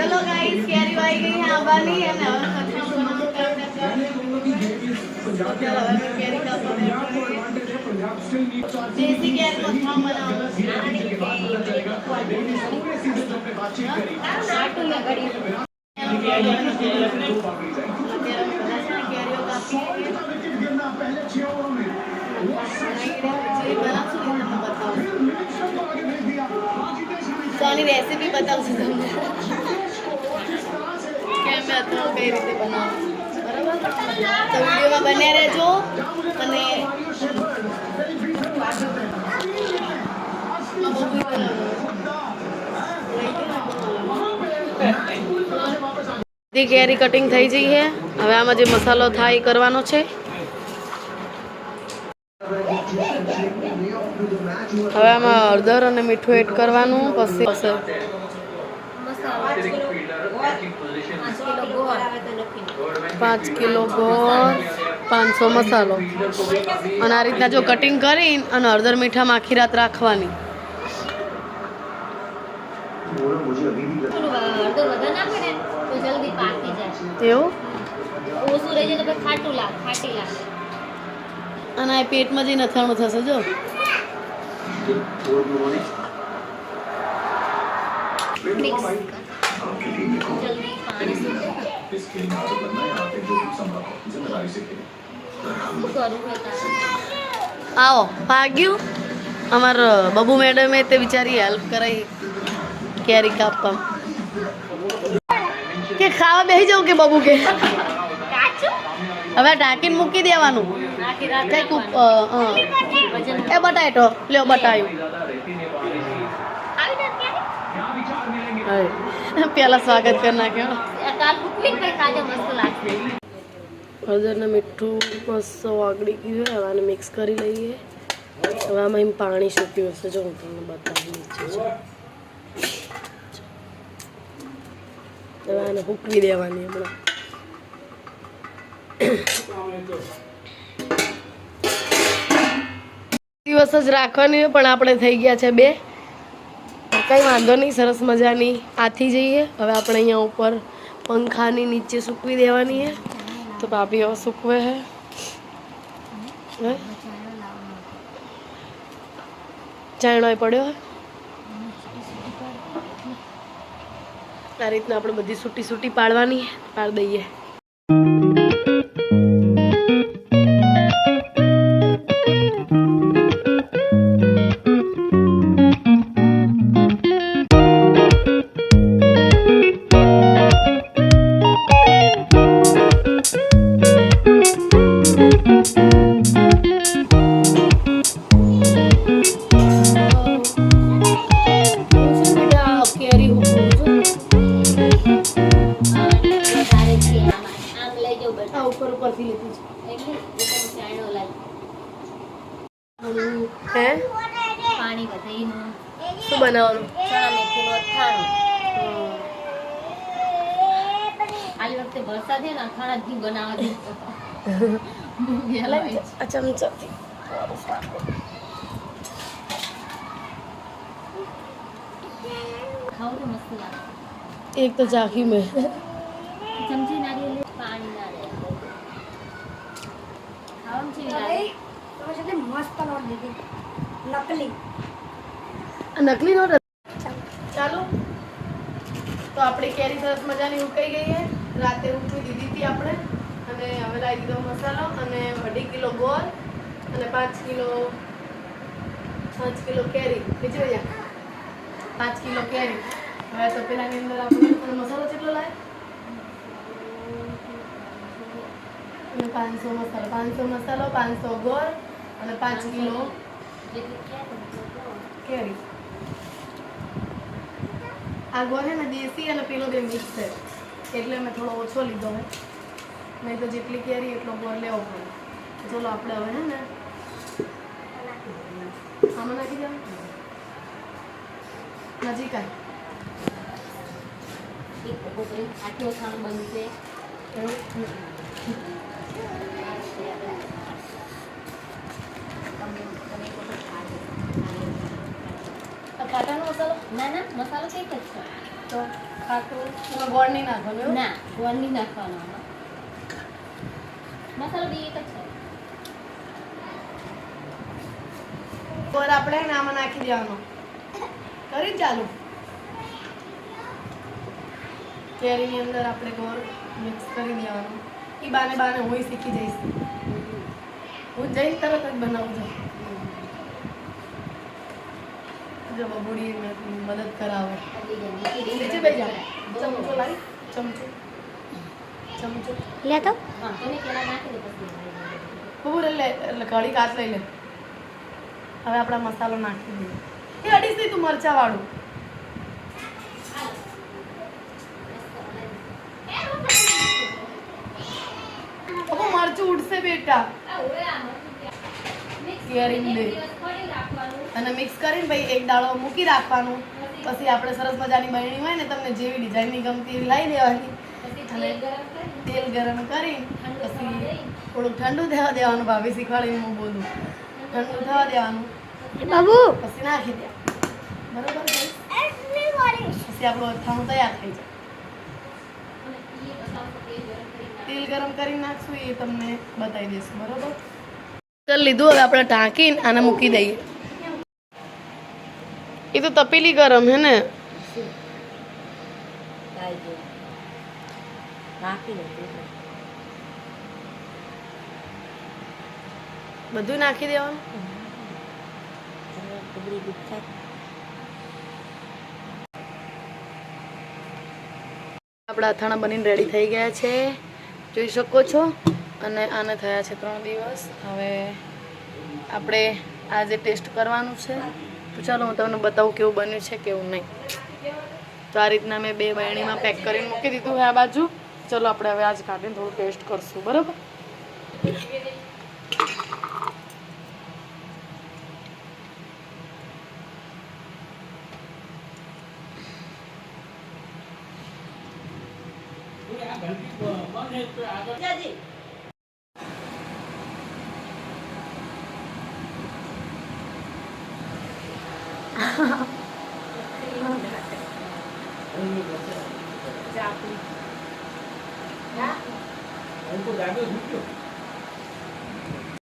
ચલો ગાઈસ કેરી આવી ગઈ છે આંબાની અને હવે કથા બનાવવાનું કામ ચાલો હવે અમે કેરી કાપવા બેઠી દેશી કેરી કથા બનાવવાનું છે. આટું ને ઘડી અત્યારે અમે બધા છે ને કેરીઓ કાપીએ છીએ. જે બનાવશું એ તમને બતાવશું. તો આની રેસીપી બતાવશું તમને કે કેરી કટિંગ થઈ જઈ છે હવે આમાં જે મસાલો થાય એ કરવાનો છે. હવે આમાં હળદર અને મીઠું એડ કરવાનું. પછી પાંચ કિલો ગોળ, પાંચસો મસાલો. અને આ રીતના જો કટિંગ કરીને અને હળદર મીઠામાં આખી રાત રાખવાની. અને હળદર વધારે નાખે ને તો જલ્દી પાકી આવો ભાગ્યું અમાર બબુ મેડમે તે બિચારી હેલ્પ કરાઈ કેરી કાપવા કે ખાવા બેસી જાઉં કે બબુ કે હવે ઢાંકીને મૂકી દેવાનું કંઈક એ બટાટો લ્યો બટાયું પેલા સ્વાગત કરી નાખ્યો કાલ કુકવીને પછી ખાજે મસ્ત લાગશે હળદર ને મીઠું મસ્ત વાગડી ગયું હવે આને મિક્સ કરી લઈએ હવે આમાં એમ પાણી છૂટ્યું હશે જો હું તમને બતાવી ઈચ્છું છું આને હૂકવી દેવાની હમણાં દિવસ જ રાખવાની પણ આપણે થઈ ગયા છે બે કંઈ વાંધો નહીં, સરસ મજાની આથી જઈએ. હવે આપણે અહીંયા ઉપર પંખાની નીચે સૂકવી દેવાની છે તો ભાભી હવે સૂકવે છે ચાયણો પડ્યો હે? આ રીતના આપણે બધી સૂટી સૂટી પાડવાની પાડ દઈએ. હે પાણી વધારીનું શું બનાવવાનું ચણા મેથીનું અથાણું આલી વખતે વરસાદ છે ને અથાણા જ નહીં બનાવવા દીધો આ ચમચાથી ખાવું તો મસ્ત લાગે એક તો ચાખી મેં ચમચી નારિયેળ પાણી ના રહે ખાવાનું છે આ નકલી નો ચાલો. તો આપણે કેરી સરસ મજાની ઉકાઈ ગઈ છે રાતે ઉકવી દીધી હતી આપણે. અને હવે લાવી દીધો મસાલો અને અઢી કિલો ગોળ અને પાંચ કિલો પાંચ કિલો કેરી. બીજું અહીંયા પાંચ કિલો કેરી. હવે તો પેલાની અંદર આપણે મસાલો કેટલો લાવે અને પાંચસો મસાલો. પાંચસો મસાલો પાંચસો ગોળ અને પાંચ કિલો કેરી આ ગોળ છે ને દેશી અને પેલો બે મિક્સ છે એટલે મેં થોડો ઓછો લીધો હોય નહીં તો જેટલી કેરી એટલો ગોળ લેવો પડે ચલો આપણે હવે છે ને આમાં નાખી દેવાનું નજીક આય આટલો ખાણ બનશે કાંટાનો મસાલો? ના ના મસાલો કઈ જ છે? તો ખાટું ગોળ નહીં નાખવાનું ના ગોળ નહીં નાખવાનો મસાલો બી એક જ છે. ગોળ આપણે આમાં નાખી દેવાનો. કરી ચાલુ? કેરીની અંદર આપણે ગોળ મિક્સ કરી દેવાનું. એ બાને બાને હું શીખી જઈશ. હું જઈશ તરત જ બનાવું છું. જો બબુડી મદદ કરાવે. નીચે બે જા ચમચો લાવી. ચમચો. ચમચો. લે તો. હા નાખી દે. બબુર એટલે એટલે ઘડી કાચ લઈ લે. હવે આપણા મસાલો નાખી દઈએ. એ અડીશ નહીં તું મરચા વાળું મરચું ઉડશે બેટા. આ ઓરે આ મરચું. ત્યાં. Mix કેરી કરીને દે. એક દિવસ પડી રાખવાનું. અને મિક્સ કરીને ભાઈ એક દાળો મૂકી રાખવાનું. પછી આપણે સરસ મજાની બરણી હોય ને તમને જેવી ડિઝાઇનની ગમતી એવી લાવી દેવાની. અને તેલ ગરમ કરી. પછી થોડુંક ઠંડુ થવા દેવાનું ભાભી શીખવાડીને હું બોલું. ઠંડુ થવા દેવાનું. બાબુ. પછી નાખી દે. બરોબર પછી આપણું અથાણું તૈયાર થઈ જાય. તેલ ગરમ કરી નાખશું એ તમને બતાવી દઈશું. બરોબર? લીધું હવે આપણે ટાંકીને આને મૂકી દઈએ. એ તો તપેલી ગરમ હે ને. બધું નાખી દેવાનું? આપણા અથાણા બનીને રેડી થઈ ગયા છે. જોઈ શકો છો. અને આને થયા છે ત્રણ દિવસ. હવે આપણે આજે ટેસ્ટ કરવાનું છે. તો ચાલો હું તમને બતાવું કેવું બન્યું છે, કેવું નહીં. તો આ રીતના મેં બે બાયણીમાં પેક કરીને મૂકી દીધું છે આ બાજુ. ચલો આપણે હવે આજ કાઢીને થોડું ટેસ્ટ કરશું, બરાબર? যাবি না আমি তো